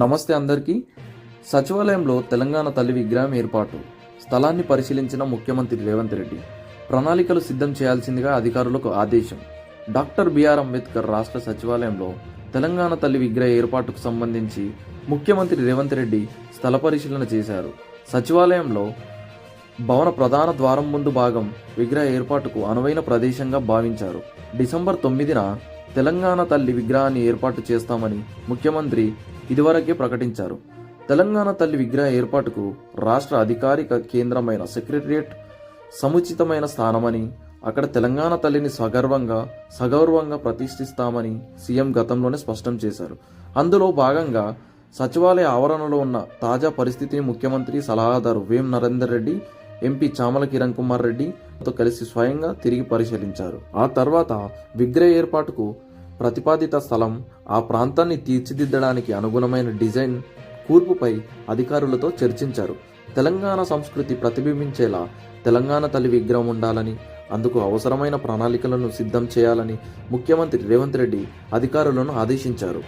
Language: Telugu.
నమస్తే అందరికీ. సచివాలయంలో తెలంగాణ తల్లి విగ్రహం ఏర్పాటు. స్థలాన్ని పరిశీలించిన ముఖ్యమంత్రి రేవంత్ రెడ్డి. ప్రణాళికలు సిద్ధం చేయాల్సిందిగా అధికారులకు ఆదేశం. డాక్టర్ బిఆర్ అంబేద్కర్ రాష్ట్ర సచివాలయంలో తెలంగాణ తల్లి విగ్రహ ఏర్పాటుకు సంబంధించి ముఖ్యమంత్రి రేవంత్ రెడ్డి స్థల పరిశీలన చేశారు. సచివాలయంలో భవన ప్రధాన ద్వారం ముందు భాగం విగ్రహ ఏర్పాటుకు అనువైన ప్రదేశంగా భావించారు. డిసెంబర్ తొమ్మిదిన తెలంగాణ తల్లి విగ్రహాన్ని ఏర్పాటు చేస్తామని ముఖ్యమంత్రి ఇదివరకే ప్రకటించారు. తెలంగాణ తల్లి విగ్రహ ఏర్పాటుకు రాష్ట్ర అధికారిక కేంద్రమైన సెక్రటరియట్ సముచితమైన స్థానమని అక్కడ తెలంగాణ తల్లిని సగర్వంగా సగౌరవంగా ప్రతిష్ఠిస్తామని సీఎం గతంలోనే స్పష్టం చేశారు. అందులో భాగంగా సచివాలయ ఆవరణలో ఉన్న తాజా పరిస్థితిని ముఖ్యమంత్రి సలహాదారు వేం నరేందర్ రెడ్డి ఎంపీ చామల కిరణ్ కుమార్ రెడ్డితో కలిసి స్వయంగా తిరిగి పరిశీలించారు. ఆ తర్వాత విగ్రహ ఏర్పాటుకు ప్రతిపాదిత స్థలం ఆ ప్రాంతాన్ని తీర్చిదిద్దడానికి అనుగుణమైన డిజైన్ కూర్పుపై అధికారులతో చర్చించారు. తెలంగాణ సంస్కృతి ప్రతిబింబించేలా తెలంగాణ తల్లి విగ్రహం ఉండాలని అందుకు అవసరమైన ప్రణాళికలను సిద్ధం చేయాలని ముఖ్యమంత్రి రేవంత్ రెడ్డి అధికారులను ఆదేశించారు.